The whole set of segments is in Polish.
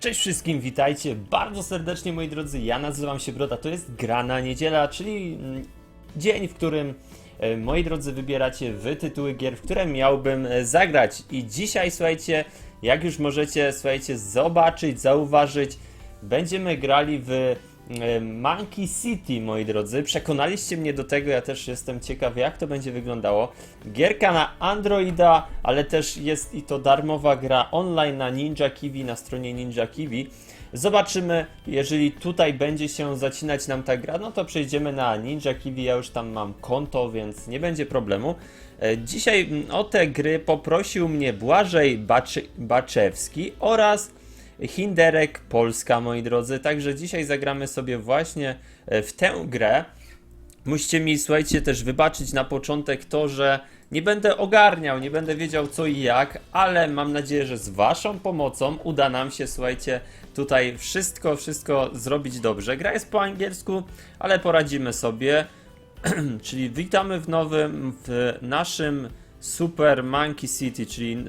Cześć wszystkim, witajcie bardzo serdecznie moi drodzy, ja nazywam się Broda, to jest Grana Niedziela, czyli mm, dzień, w którym e, moi drodzy wybieracie wy tytuły gier, w które miałbym e, zagrać. I dzisiaj słuchajcie, jak już możecie słuchajcie zobaczyć, zauważyć, będziemy grali w Monkey City moi drodzy, przekonaliście mnie do tego, ja też jestem ciekaw jak to będzie wyglądało. Gierka na Androida, ale też jest i to darmowa gra online na Ninja Kiwi, na stronie Ninja Kiwi. Zobaczymy, jeżeli tutaj będzie się zacinać nam ta gra, no to przejdziemy na Ninja Kiwi, ja już tam mam konto, więc nie będzie problemu. E, Dzisiaj mm, o te gry poprosił mnie Błażej Baczy, Baczewski oraz Hinderek Polska, moi drodzy. Także dzisiaj zagramy sobie właśnie e, w tę grę. Musicie mi, słuchajcie, też wybaczyć na początek to, że nie będę ogarniał, nie będę wiedział co i jak, ale mam nadzieję, że z Waszą pomocą uda nam się, słuchajcie, tutaj wszystko, wszystko zrobić dobrze. Gra jest po angielsku, ale poradzimy sobie. czyli witamy w nowym, w naszym Super Monkey City, czyli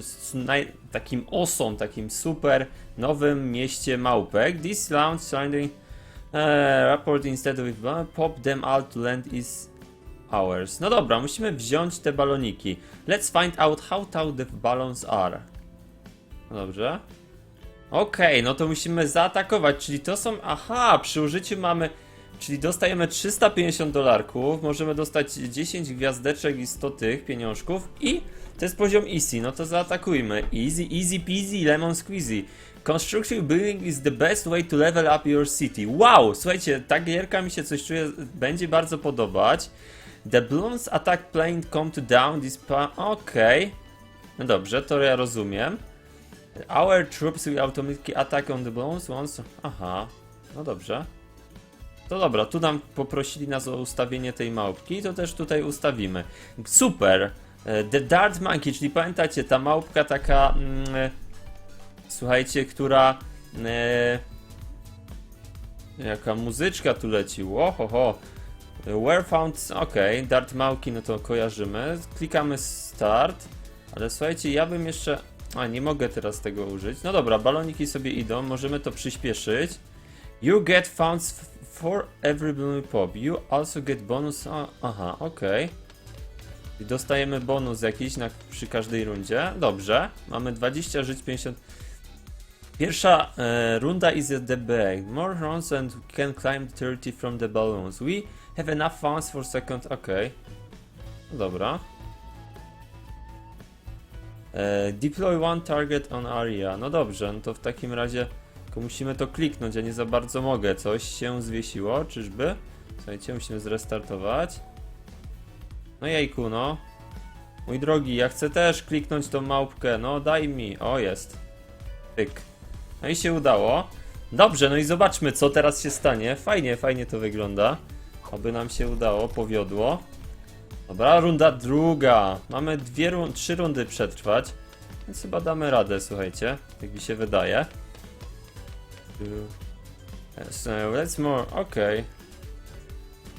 takim osą, takim super nowym mieście małpek. This launch surrounding uh, rapport instead of pop them all to land is ours. No dobra, musimy wziąć te baloniki. Let's find out how tall the balloons are. No dobrze. Okej, no to musimy zaatakować, czyli to są... Aha, przy użyciu mamy... Czyli dostajemy 350 dolarków, możemy dostać 10 gwiazdeczek i 100 tych pieniążków i to jest poziom easy, no to zaatakujmy. Easy, easy peasy, lemon squeezy. Constructive building is the best way to level up your city. Wow, słuchajcie, ta gierka mi się coś czuje, będzie bardzo podobać. The balloons attack plane come to down this pa... Okej. No dobrze, to ja rozumiem. Our troops will automatically attack on the balloons once... Aha, no dobrze. To dobra, tu nam poprosili nas o ustawienie tej małpki, to też tutaj ustawimy. Super! E, The Dart Monkey, czyli pamiętacie, ta małpka taka... Mm, e, słuchajcie, która... E, jaka muzyczka tu leci, łohoho. Where found... Okej, Dart Małki, no to kojarzymy. Klikamy Start. Ale słuchajcie, ja bym jeszcze... A, nie mogę teraz tego użyć. No dobra, baloniki sobie idą, możemy to przyspieszyć. You get funds for every balloon pop. You also get bonus... Aha, okej. I dostajemy bonus jakiś na, przy każdej rundzie. Dobrze, mamy 20 żyć, 50... Pierwsza e, runda is at the back. More rounds and we can climb 30 from the balloons. We have enough funds for second... Okej. No Dobra. E, deploy one target on area. No dobrze, no to w takim razie tylko musimy to kliknąć, ja nie za bardzo mogę. Coś się zwiesiło, czyżby? Słuchajcie, musimy zrestartować. No jejku, no. Mój drogi, ja chcę też kliknąć tą małpkę. No daj mi. O, jest. Pyk. No i się udało. Dobrze, no i zobaczmy, co teraz się stanie. Fajnie, fajnie to wygląda. Oby nam się udało, powiodło. Dobra, runda druga. Mamy dwie, trzy rundy przetrwać. Więc chyba damy radę, słuchajcie. Jak mi się wydaje. So, let's more, okej.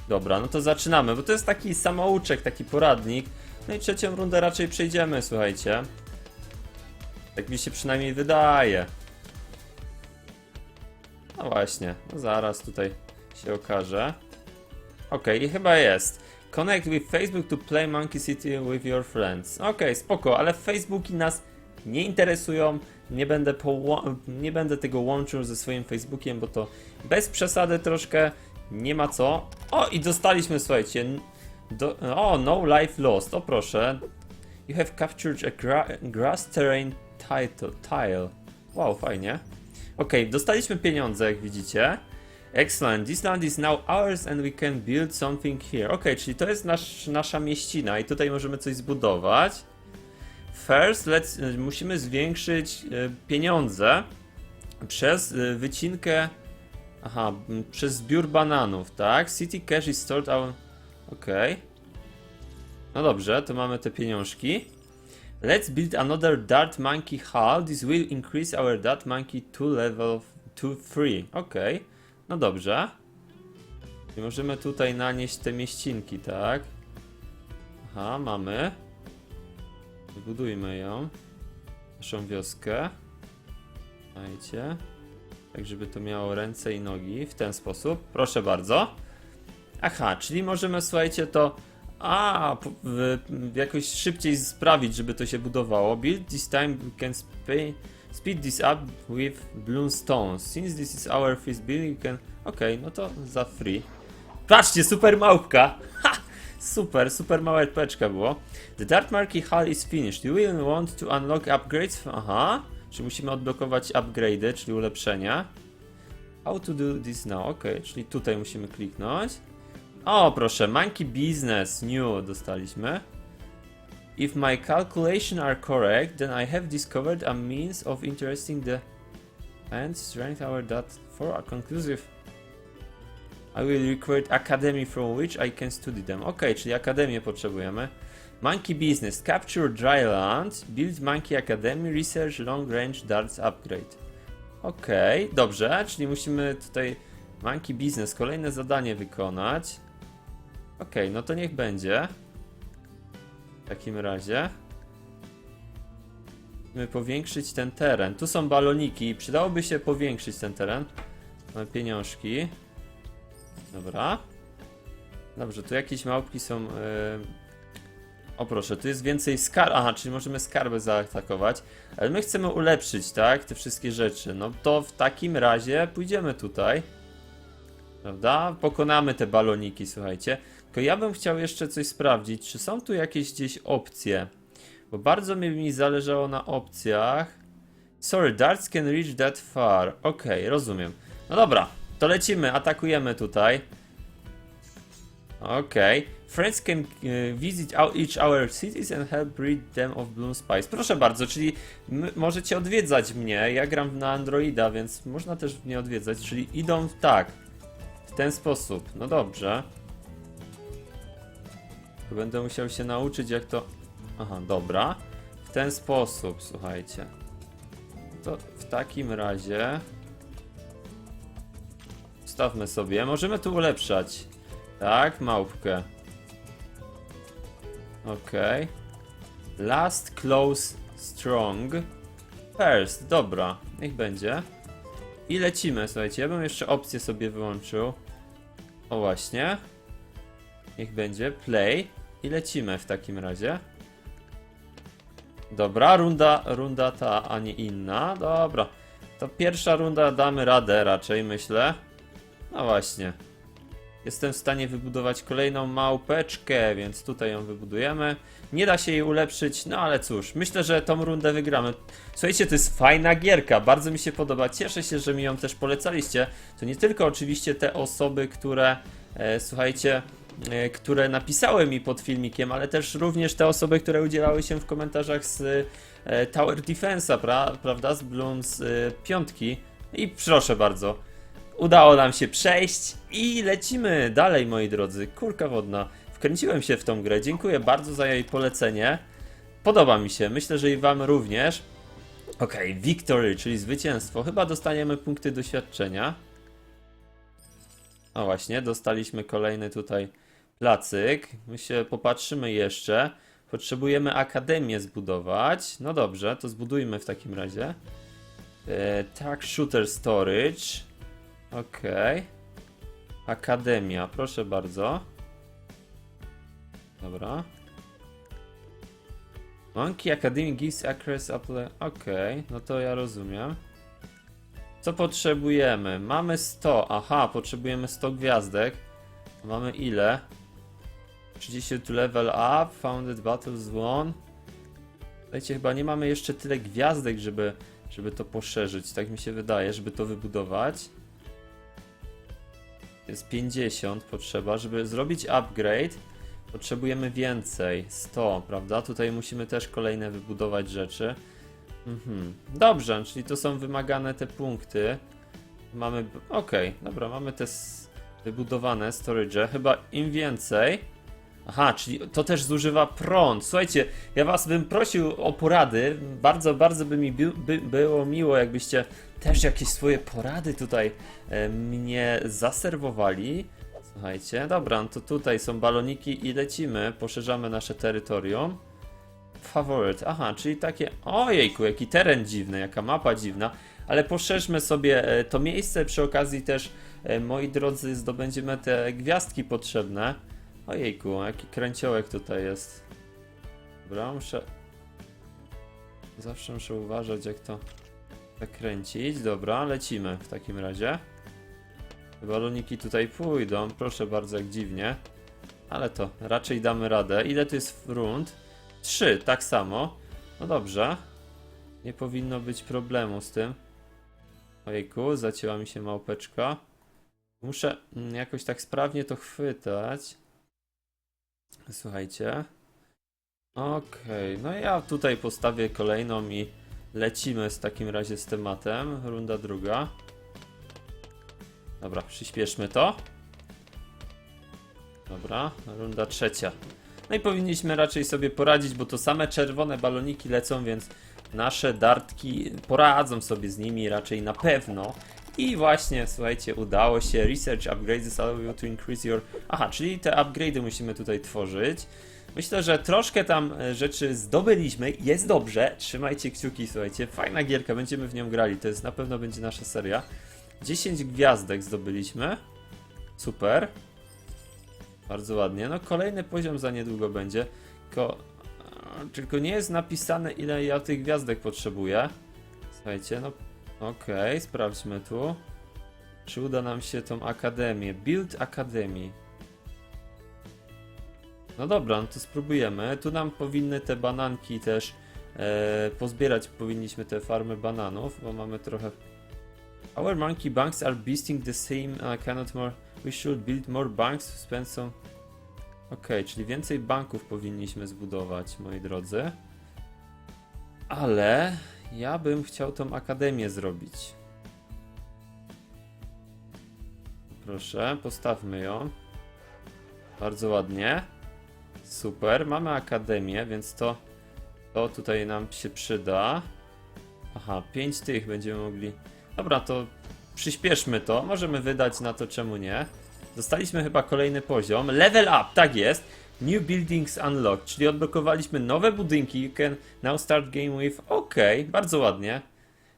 Dobra, no to zaczynamy, bo to jest taki samouczek, taki poradnik. No i trzecią rundę raczej przejdziemy, słuchajcie. Tak mi się przynajmniej wydaje. No właśnie, no zaraz tutaj się okaże. Okej, i chyba jest. Connect with Facebook to play Monkey City with your friends. Okej, spoko, ale Facebooki nas nie interesują. Nie będę, nie będę tego łączył ze swoim Facebookiem, bo to bez przesady troszkę nie ma co. O, i dostaliśmy, słuchajcie. Do, o, no life lost. O, proszę. You have captured a gra- grass terrain title, tile. Wow, fajnie. Okej, dostaliśmy pieniądze, jak widzicie. Excellent. This land is now ours and we can build something here. Okej, czyli to jest nasz, nasza mieścina i tutaj możemy coś zbudować. First, let's, musimy zwiększyć y, pieniądze przez y, wycinkę. Aha, przez zbiór bananów, tak? City cash is stored out. Okej. No dobrze, to mamy te pieniążki. Let's build another Dart Monkey Hall. This will increase our Dart Monkey to level 2-3. Okej. No dobrze. I możemy tutaj nanieść te mieścinki, tak? Aha, mamy. Zbudujmy ją. Naszą wioskę. Słuchajcie. Tak, żeby to miało ręce i nogi w ten sposób. Proszę bardzo. Aha, czyli możemy, słuchajcie, to a, jakoś szybciej sprawić, żeby to się budowało. Build this time we can speed this up with bloom stones. Since this is our first build, we can... Okej, no to za free. Patrzcie, super małpka! Super, super mała RPczka było. The Dark Marquee Hull is finished. You will want to unlock upgrades. Aha, czyli musimy odblokować upgrade'y, czyli ulepszenia. How to do this now? Ok, czyli tutaj musimy kliknąć. O, proszę, Monkey Business New dostaliśmy. If my calculations are correct, then I have discovered a means of interesting the and strength our that for a conclusive I will require academy from which I can study them. Ok, czyli akademię potrzebujemy. Monkey Business, Capture Dry Land, Build Monkey Academy, Research Long Range Darts Upgrade. Okej, dobrze, czyli musimy tutaj Monkey Business, kolejne zadanie wykonać. Okej, no to niech będzie. W takim razie. Musimy powiększyć ten teren. Tu są baloniki, przydałoby się powiększyć ten teren. Mamy pieniążki. Dobra. Dobrze, tu jakieś małpki są. Yy... O proszę, tu jest więcej skarb. Aha, czyli możemy skarby zaatakować. Ale my chcemy ulepszyć, tak? Te wszystkie rzeczy. No to w takim razie pójdziemy tutaj. Prawda? Pokonamy te baloniki, słuchajcie. Tylko ja bym chciał jeszcze coś sprawdzić, czy są tu jakieś gdzieś opcje. Bo bardzo mi, mi zależało na opcjach. Sorry, darts can reach that far. Okej, rozumiem. No dobra, to lecimy, atakujemy tutaj. Okej. Friends can e, visit each our cities and help rid them of Bloom Spice. Proszę bardzo, czyli możecie odwiedzać mnie. Ja gram na Androida, więc można też mnie odwiedzać, czyli idą tak. W ten sposób. No dobrze. Będę musiał się nauczyć jak to... Aha, dobra. W ten sposób, słuchajcie. To w takim razie... Stawmy sobie. Możemy tu ulepszać. Tak, małpkę. Okej. Last close strong. First, dobra. Niech będzie. I lecimy, słuchajcie. Ja bym jeszcze opcję sobie wyłączył. O właśnie. Niech będzie. Play. I lecimy w takim razie. Dobra, runda, runda ta, a nie inna. Dobra. To pierwsza runda damy radę raczej, myślę. No właśnie. Jestem w stanie wybudować kolejną małpeczkę, więc tutaj ją wybudujemy. Nie da się jej ulepszyć, no ale cóż, myślę, że tą rundę wygramy. Słuchajcie, to jest fajna gierka, bardzo mi się podoba. Cieszę się, że mi ją też polecaliście. To nie tylko oczywiście te osoby, które, e, słuchajcie, e, które napisały mi pod filmikiem, ale też również te osoby, które udzielały się w komentarzach z e, Tower Defense'a, pra, prawda, z Bloons e, piątki. I proszę bardzo, Udało nam się przejść i lecimy dalej, moi drodzy. Kurka wodna. Wkręciłem się w tą grę. Dziękuję bardzo za jej polecenie. Podoba mi się. Myślę, że i wam również. Okej, victory, czyli zwycięstwo. Chyba dostaniemy punkty doświadczenia. O właśnie, dostaliśmy kolejny tutaj placyk. My się popatrzymy jeszcze. Potrzebujemy akademię zbudować. No dobrze, to zbudujmy w takim razie. E, tak, shooter storage. Okej. Akademia, proszę bardzo. Dobra. Monkey Academy gives access apply. Okej, no to ja rozumiem. Co potrzebujemy? Mamy 100. Aha, potrzebujemy 100 gwiazdek. Mamy ile? 30 to level up, founded battles won. Słuchajcie, chyba nie mamy jeszcze tyle gwiazdek, żeby, żeby to poszerzyć. Tak mi się wydaje, żeby to wybudować. Jest 50 potrzeba, żeby zrobić upgrade. Potrzebujemy więcej, 100, prawda? Tutaj musimy też kolejne wybudować rzeczy. Mhm. Dobrze, czyli to są wymagane te punkty. Mamy, okej, dobra, mamy te wybudowane storage. Chyba im więcej. Aha, czyli to też zużywa prąd. Słuchajcie, ja was bym prosił o porady. Bardzo, bardzo by mi by, by, było miło, jakbyście też jakieś swoje porady tutaj e, mnie zaserwowali. Słuchajcie, dobra, no to tutaj są baloniki i lecimy, poszerzamy nasze terytorium. Faworyt, aha, czyli takie, ojejku, jaki teren dziwny, jaka mapa dziwna. ale poszerzmy sobie e, to miejsce. Przy okazji też, e, moi drodzy, zdobędziemy te gwiazdki potrzebne. Ojejku, jaki kręciołek tutaj jest. Dobra, muszę... Zawsze muszę uważać, jak to zakręcić. Dobra, lecimy w takim razie. Baloniki tutaj pójdą, proszę bardzo, jak dziwnie. Ale to raczej damy radę. Ile to jest rund? Trzy, tak samo. No dobrze. Nie powinno być problemu z tym. Ojejku, zacięła mi się małpeczka. Muszę mm, jakoś tak sprawnie to chwytać. Słuchajcie. Okej, no ja tutaj postawię kolejną i lecimy w takim razie z tematem. Runda druga. Dobra, przyspieszmy to. Dobra, runda trzecia. No i powinniśmy raczej sobie poradzić, bo to same czerwone baloniki lecą, więc nasze dartki poradzą sobie z nimi raczej na pewno. I właśnie, słuchajcie, udało się. Research upgrades allow you to increase your... Aha, czyli te upgrade'y musimy tutaj tworzyć. Myślę, że troszkę tam e, rzeczy zdobyliśmy. Jest dobrze. Trzymajcie kciuki, słuchajcie. Fajna gierka, będziemy w nią grali. To jest na pewno będzie nasza seria. 10 gwiazdek zdobyliśmy. Super. Bardzo ładnie. No kolejny poziom za niedługo będzie. Tylko, tylko nie jest napisane ile ja tych gwiazdek potrzebuję. Słuchajcie, no okej, sprawdźmy tu. Czy uda nam się tą akademię? Build Academy. No dobra, no to spróbujemy. Tu nam powinny te bananki też e, pozbierać. Powinniśmy te farmy bananów, bo mamy trochę. Our monkey banks are beasting the same. Uh, cannot more. We should build more banks. Spend some. Okej, czyli więcej banków powinniśmy zbudować, moi drodzy. Ale ja bym chciał tą akademię zrobić. Proszę, postawmy ją. Bardzo ładnie. Super, mamy akademię, więc to, to tutaj nam się przyda. Aha, 5 tych będziemy mogli. Dobra, to przyspieszmy to. Możemy wydać na to, czemu nie. Dostaliśmy chyba kolejny poziom. Level up, tak jest. New buildings unlocked, czyli odblokowaliśmy nowe budynki. You can now start game with. OK, bardzo ładnie.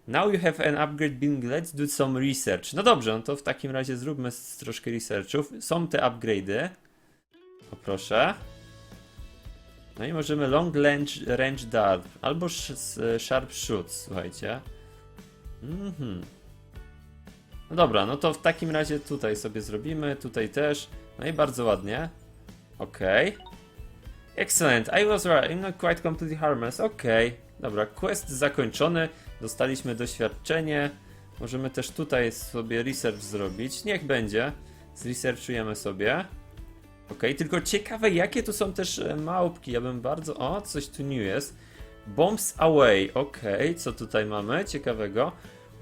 Now you have an upgrade building. Let's do some research. No dobrze, no to w takim razie zróbmy troszkę researchów. Są te upgrade'y. O proszę. No i możemy long range, range dart albo sharp shoot, słuchajcie. Mhm. No dobra, no to w takim razie tutaj sobie zrobimy, tutaj też. No i bardzo ładnie. Okej. Excellent, I was right, I'm not quite completely harmless. Okej, dobra, quest zakończony, dostaliśmy doświadczenie. Możemy też tutaj sobie research zrobić, niech będzie. Zresearchujemy sobie. Okej, tylko ciekawe jakie tu są też e, małpki, ja bym bardzo... O, coś tu new jest. Bombs away, okej, co tutaj mamy ciekawego?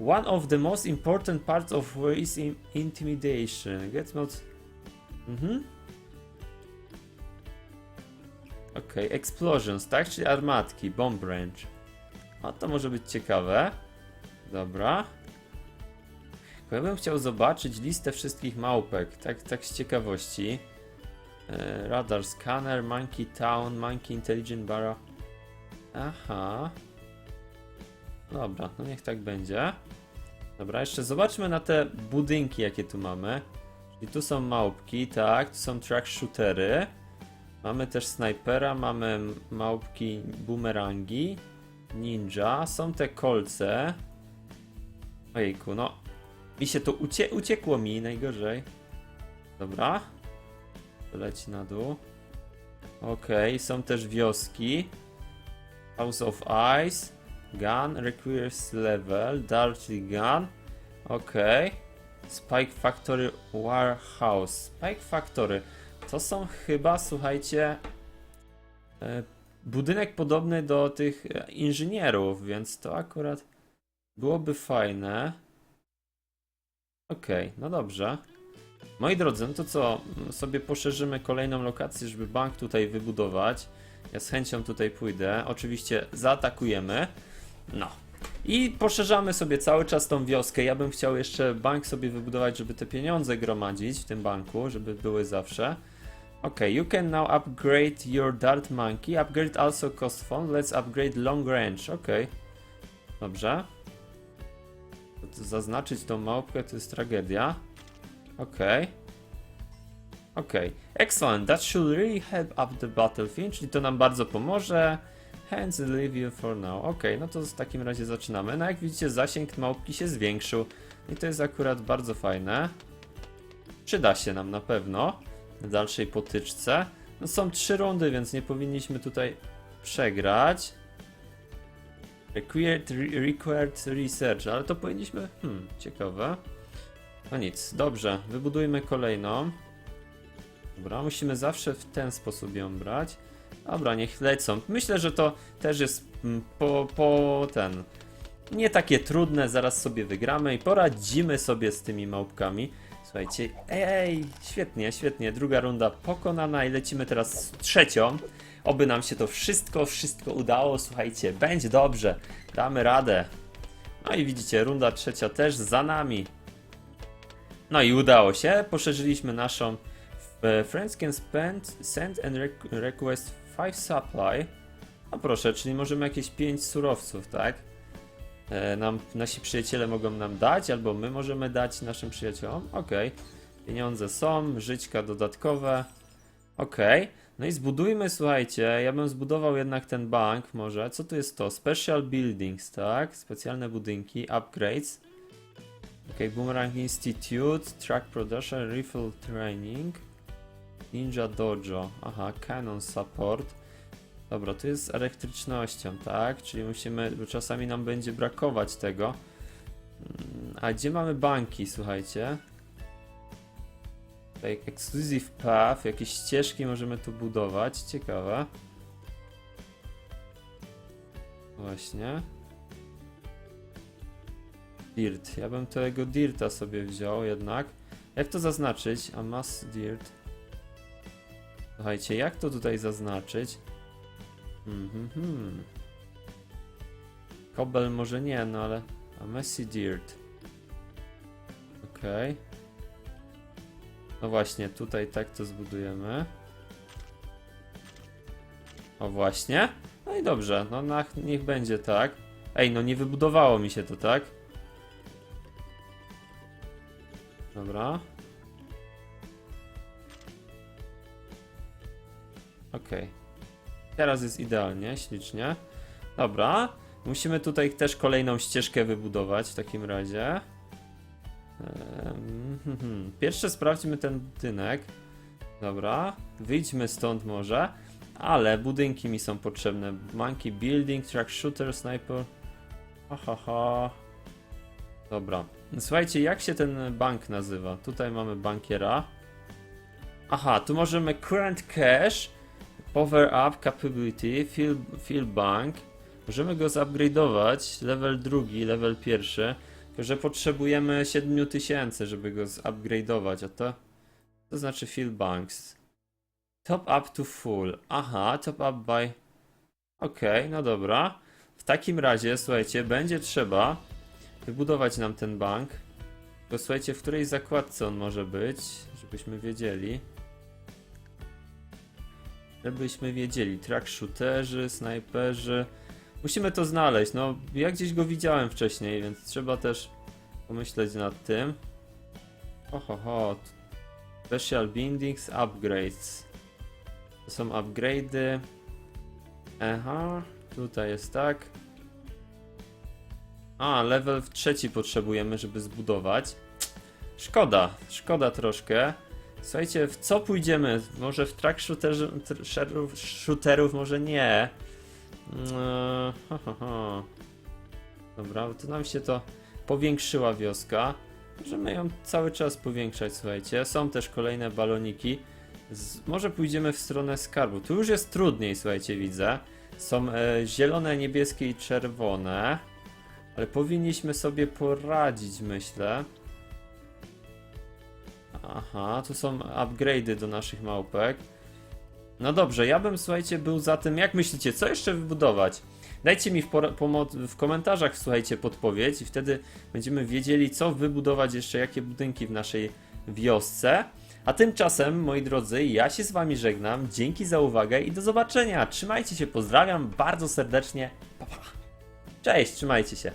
One of the most important parts of war is in intimidation. Get not... Mhm. Okej, explosions, tak? Czyli armatki, bomb range. A to może być ciekawe. Dobra. Ja bym chciał zobaczyć listę wszystkich małpek, tak, tak z ciekawości. E, radar scanner, monkey town, monkey intelligent barrow. Aha. Dobra, no niech tak będzie. Dobra, jeszcze zobaczmy na te budynki, jakie tu mamy. Czyli tu są małpki, tak, tu są track shootery. Mamy też snajpera, mamy małpki boomerangi, ninja, są te kolce. Ojejku, no. Mi się to ucie uciekło mi najgorzej. Dobra. Leci na dół. Okej, są też wioski. House of Ice. Gun requires level. Darty gun. Okej. Spike Factory Warehouse. Spike Factory. To są chyba, słuchajcie, e, budynek podobny do tych e, inżynierów, więc to akurat byłoby fajne. Okej, no dobrze. Moi drodzy, no to co? Mm, Sobie poszerzymy kolejną lokację, żeby bank tutaj wybudować. Ja z chęcią tutaj pójdę. Oczywiście zaatakujemy. No. I poszerzamy sobie cały czas tą wioskę. Ja bym chciał jeszcze bank sobie wybudować, żeby te pieniądze gromadzić w tym banku, żeby były zawsze. Ok, you can now upgrade your Dart Monkey. Upgrade also cost fund. Let's upgrade long range. Ok. Dobrze. zaznaczyć tą małpkę to jest tragedia. Okej. Okej. Excellent. That should really help up the battlefield, czyli to nam bardzo pomoże. Hands leave you for now. Okej, no to w takim razie zaczynamy. No jak widzicie, zasięg małpki się zwiększył. I to jest akurat bardzo fajne. Przyda się nam na pewno na dalszej potyczce. No są trzy rundy, więc nie powinniśmy tutaj przegrać. Required, re- required research, ale to powinniśmy. Hmm, ciekawe. No nic, dobrze, wybudujmy kolejną. Dobra, musimy zawsze w ten sposób ją brać. Dobra, niech lecą. Myślę, że to też jest mm, po, po ten. Nie takie trudne, zaraz sobie wygramy i poradzimy sobie z tymi małpkami. Słuchajcie, ej, świetnie, świetnie. Druga runda pokonana i lecimy teraz z trzecią. Oby nam się to wszystko, wszystko udało. Słuchajcie, będzie dobrze. Damy radę. No i widzicie, runda trzecia też za nami. No i udało się. Poszerzyliśmy naszą e, Friends can spend, send and request 5 supply. No proszę, czyli możemy jakieś 5 surowców, tak? E, nam, nasi przyjaciele mogą nam dać, albo my możemy dać naszym przyjaciołom. Okej. Pieniądze są, żyćka dodatkowe. Okej. No i zbudujmy, słuchajcie, ja bym zbudował jednak ten bank może. Co tu jest to? Special buildings, tak? Specjalne budynki, upgrades. Ok, Boomerang Institute, Track Production, Rifle Training, Ninja Dojo, aha, Cannon Support. Dobra, to jest z elektrycznością, tak? Czyli musimy, bo czasami nam będzie brakować tego. Mm, A gdzie mamy banki, słuchajcie? Tutaj Exclusive Path, jakieś ścieżki możemy tu budować, ciekawe. Właśnie. Dirt. Ja bym tego Dirta sobie wziął jednak. Jak to zaznaczyć? A mass Dirt. Słuchajcie, jak to tutaj zaznaczyć? Mhm. Hmm, Kobel może nie, no ale... A messy Dirt. Okej. No właśnie, tutaj tak to zbudujemy. O właśnie. No i dobrze, no na, niech będzie tak. Ej, no nie wybudowało mi się to, tak? Dobra. Okej. Teraz jest idealnie, ślicznie. Dobra. Musimy tutaj też kolejną ścieżkę wybudować w takim razie. Hmm, hmm. Pierwsze sprawdźmy ten budynek. Dobra. Wyjdźmy stąd może. Ale budynki mi są potrzebne. Monkey Building, Track Shooter, Sniper. Ha, ha, ha. Dobra. Słuchajcie, jak się ten bank nazywa? Tutaj mamy bankiera. Aha, tu możemy current cash, power up capability, fill, fill bank. Możemy go zupgrade'ować, level drugi, level pierwszy. Tylko, że potrzebujemy 7000, żeby go zupgrade'ować, a to... To znaczy fill banks. Top up to full. Aha, top up by... Okej, no dobra. W takim razie, słuchajcie, będzie trzeba wybudować nam ten bank. Tylko słuchajcie, w której zakładce on może być, żebyśmy wiedzieli. Żebyśmy wiedzieli. Track shooterzy, snajperzy. Musimy to znaleźć. No, ja gdzieś go widziałem wcześniej, więc trzeba też pomyśleć nad tym. Oho, ho. Special bindings, upgrades. To są upgrade'y. Aha, tutaj jest tak. A, level w trzeci potrzebujemy, żeby zbudować. Szkoda, szkoda troszkę. Słuchajcie, w co pójdziemy? Może w track shooterów, tr- shooterów może nie. Eee, ha, ha, ha. Dobra, to nam się to powiększyła wioska. Możemy ją cały czas powiększać, słuchajcie. Są też kolejne baloniki. Z, może pójdziemy w stronę skarbu. Tu już jest trudniej, słuchajcie, widzę. Są e, zielone, niebieskie i czerwone. Ale powinniśmy sobie poradzić, myślę. Aha, tu są upgrade'y do naszych małpek. No dobrze, ja bym, słuchajcie, był za tym, jak myślicie, co jeszcze wybudować? Dajcie mi w, w komentarzach, słuchajcie, podpowiedź i wtedy będziemy wiedzieli, co wybudować jeszcze, jakie budynki w naszej wiosce. A tymczasem, moi drodzy, ja się z wami żegnam. Dzięki za uwagę i do zobaczenia. Trzymajcie się, pozdrawiam bardzo serdecznie. Pa, pa. Cześć, trzymajcie się.